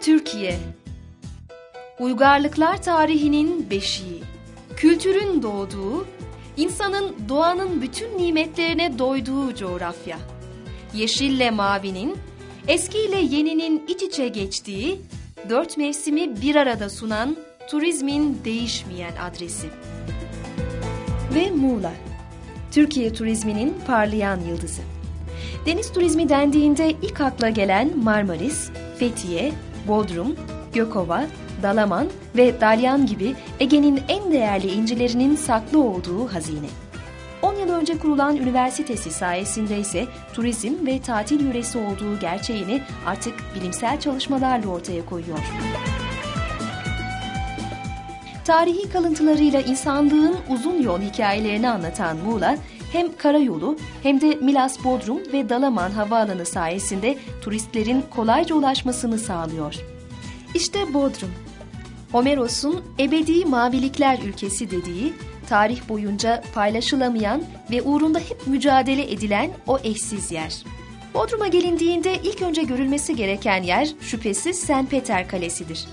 Türkiye Uygarlıklar tarihinin beşiği, kültürün doğduğu, insanın doğanın bütün nimetlerine doyduğu coğrafya. Yeşille mavinin, eskiyle yeninin iç içe geçtiği, dört mevsimi bir arada sunan turizmin değişmeyen adresi. Ve Muğla, Türkiye turizminin parlayan yıldızı. Deniz turizmi dendiğinde ilk akla gelen Marmaris, Fethiye, Bodrum, Gökova, Dalaman ve Dalyan gibi Ege'nin en değerli incilerinin saklı olduğu hazine. 10 yıl önce kurulan üniversitesi sayesinde ise turizm ve tatil yöresi olduğu gerçeğini artık bilimsel çalışmalarla ortaya koyuyor. Tarihi kalıntılarıyla insanlığın uzun yol hikayelerini anlatan Muğla, hem karayolu hem de Milas Bodrum ve Dalaman havaalanı sayesinde turistlerin kolayca ulaşmasını sağlıyor. İşte Bodrum. Homeros'un ebedi mavilikler ülkesi dediği, tarih boyunca paylaşılamayan ve uğrunda hep mücadele edilen o eşsiz yer. Bodrum'a gelindiğinde ilk önce görülmesi gereken yer şüphesiz St. Peter Kalesi'dir.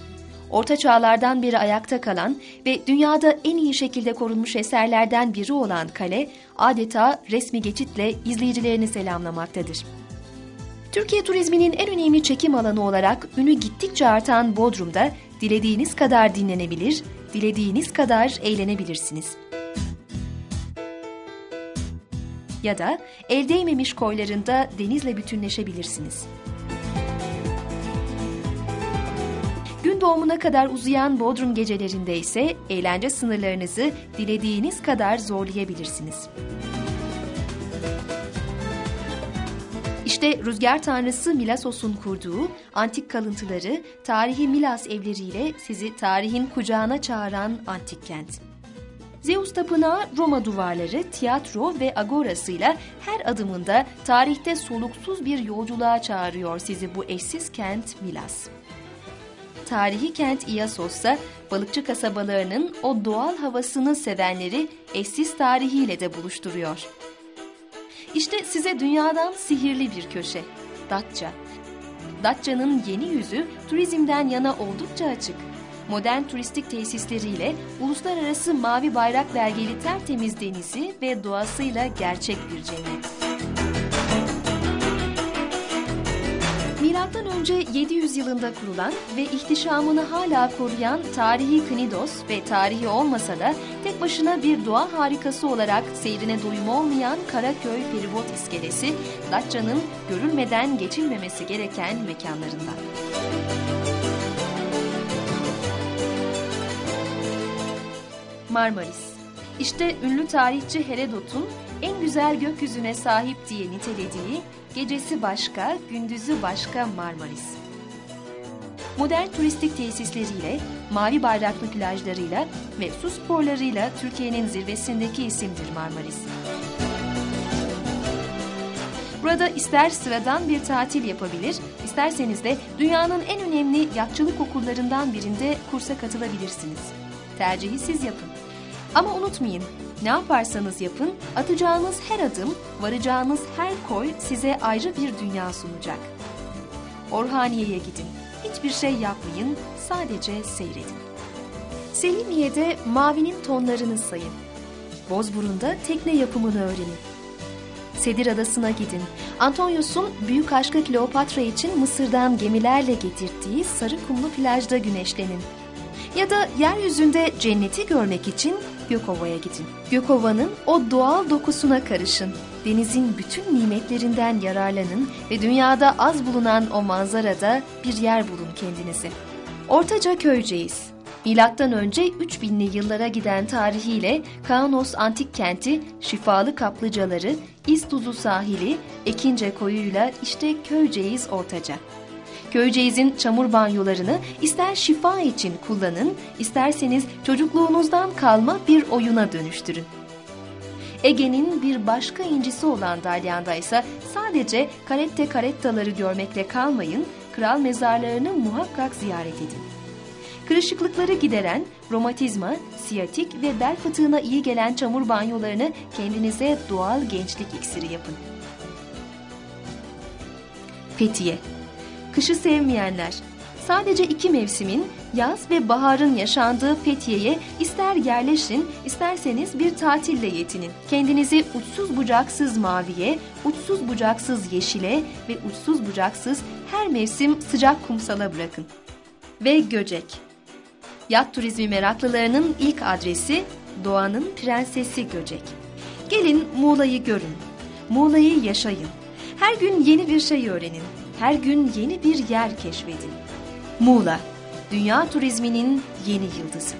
Orta çağlardan beri ayakta kalan ve dünyada en iyi şekilde korunmuş eserlerden biri olan kale adeta resmi geçitle izleyicilerini selamlamaktadır. Türkiye turizminin en önemli çekim alanı olarak ünü gittikçe artan Bodrum'da dilediğiniz kadar dinlenebilir, dilediğiniz kadar eğlenebilirsiniz. Ya da el değmemiş koylarında denizle bütünleşebilirsiniz. Gün doğumuna kadar uzayan Bodrum gecelerinde ise eğlence sınırlarınızı dilediğiniz kadar zorlayabilirsiniz. İşte rüzgar tanrısı Milasos'un kurduğu antik kalıntıları tarihi Milas evleriyle sizi tarihin kucağına çağıran antik kent. Zeus tapınağı Roma duvarları, tiyatro ve agorasıyla her adımında tarihte soluksuz bir yolculuğa çağırıyor sizi bu eşsiz kent Milas. Tarihi kent İasos'ta balıkçı kasabalarının o doğal havasını sevenleri eşsiz tarihiyle de buluşturuyor. İşte size dünyadan sihirli bir köşe. Datça. Datça'nın yeni yüzü turizmden yana oldukça açık. Modern turistik tesisleriyle uluslararası mavi bayrak belgeli tertemiz denizi ve doğasıyla gerçek bir cennet. Milattan önce 700 yılında kurulan ve ihtişamını hala koruyan tarihi Knidos ve tarihi olmasa da tek başına bir doğa harikası olarak seyrine doyum olmayan Karaköy Feribot İskelesi, Datça'nın görülmeden geçilmemesi gereken mekanlarından. Marmaris İşte ünlü tarihçi Herodot'un en güzel gökyüzüne sahip diye nitelediği gecesi başka, gündüzü başka Marmaris. Modern turistik tesisleriyle, mavi bayraklı plajlarıyla ve su sporlarıyla Türkiye'nin zirvesindeki isimdir Marmaris. Burada ister sıradan bir tatil yapabilir, isterseniz de dünyanın en önemli yatçılık okullarından birinde kursa katılabilirsiniz. Tercihi siz yapın. Ama unutmayın, ne yaparsanız yapın, atacağınız her adım, varacağınız her koy size ayrı bir dünya sunacak. Orhaniye'ye gidin. Hiçbir şey yapmayın, sadece seyredin. Selimiye'de mavinin tonlarını sayın. Bozburun'da tekne yapımını öğrenin. Sedir Adası'na gidin. Antonius'un büyük aşkı Kleopatra için Mısır'dan gemilerle getirdiği sarı kumlu plajda güneşlenin. Ya da yeryüzünde cenneti görmek için Gökova'ya gidin. Gökova'nın o doğal dokusuna karışın. Denizin bütün nimetlerinden yararlanın ve dünyada az bulunan o manzarada bir yer bulun kendinize. Ortaca Köyceğiz. Milattan önce 3000'li yıllara giden tarihiyle Kaunos antik kenti, şifalı kaplıcaları, İztuzu sahili, Ekince koyuyla işte Köyceğiz Ortaca. Köyceğiz'in çamur banyolarını ister şifa için kullanın, isterseniz çocukluğunuzdan kalma bir oyuna dönüştürün. Ege'nin bir başka incisi olan Dalyan'da ise sadece karette karettaları görmekle kalmayın, kral mezarlarını muhakkak ziyaret edin. Kırışıklıkları gideren, romatizma, siyatik ve bel fıtığına iyi gelen çamur banyolarını kendinize doğal gençlik iksiri yapın. Fethiye Kışı sevmeyenler, Sadece iki mevsimin, yaz ve baharın yaşandığı Fethiye'ye ister yerleşin, isterseniz bir tatille yetinin. Kendinizi uçsuz bucaksız maviye, uçsuz bucaksız yeşile ve uçsuz bucaksız her mevsim sıcak kumsala bırakın. Ve Göcek. Yat turizmi meraklılarının ilk adresi Doğanın Prensesi Göcek. Gelin Muğla'yı görün. Muğla'yı yaşayın. Her gün yeni bir şey öğrenin. Her gün yeni bir yer keşfedin. Muğla, dünya turizminin yeni yıldızı.